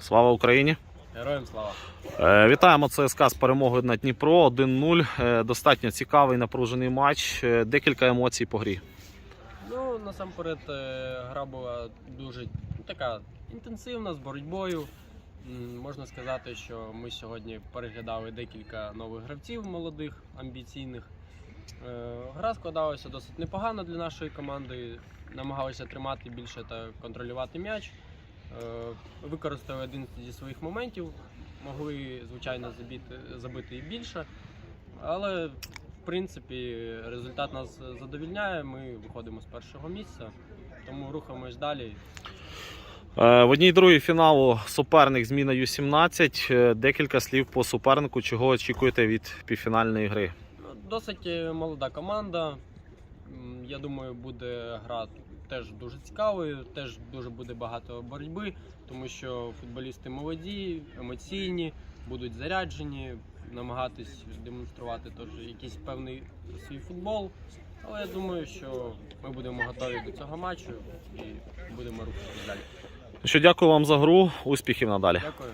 Слава Україні! Героям слава! Е, Вітаємо ЦСКА з перемогою на Дніпро 1-0. Е, Достатньо цікавий напружений матч. Е, Декілька емоцій по грі. Ну, насамперед, гра була дуже така інтенсивна з боротьбою. Можна сказати, що ми сьогодні переглядали декілька нових гравців молодих, амбіційних. Гра складалася досить непогано для нашої команди. Намагалися тримати більше та контролювати м'яч. Е, Використали один зі своїх моментів. Могли, звичайно, забити, забити і більше. Але в принципі результат нас задовільняє. Ми виходимо з першого місця, тому рухаємось далі. Е, В одній другій фіналу суперник зміна Ю-17. Е, Декілька слів по супернику. Чого очікуєте від півфінальної гри? Ну, Досить молода команда. Я думаю, буде гра теж дуже цікавою, теж дуже буде багато боротьби, тому що футболісти молоді, емоційні, будуть заряджені, намагатись демонструвати теж якийсь певний свій футбол. Але я думаю, що ми будемо готові до цього матчу і будемо рухатися далі. Що дякую вам за гру. Успіхів надалі. Дякую.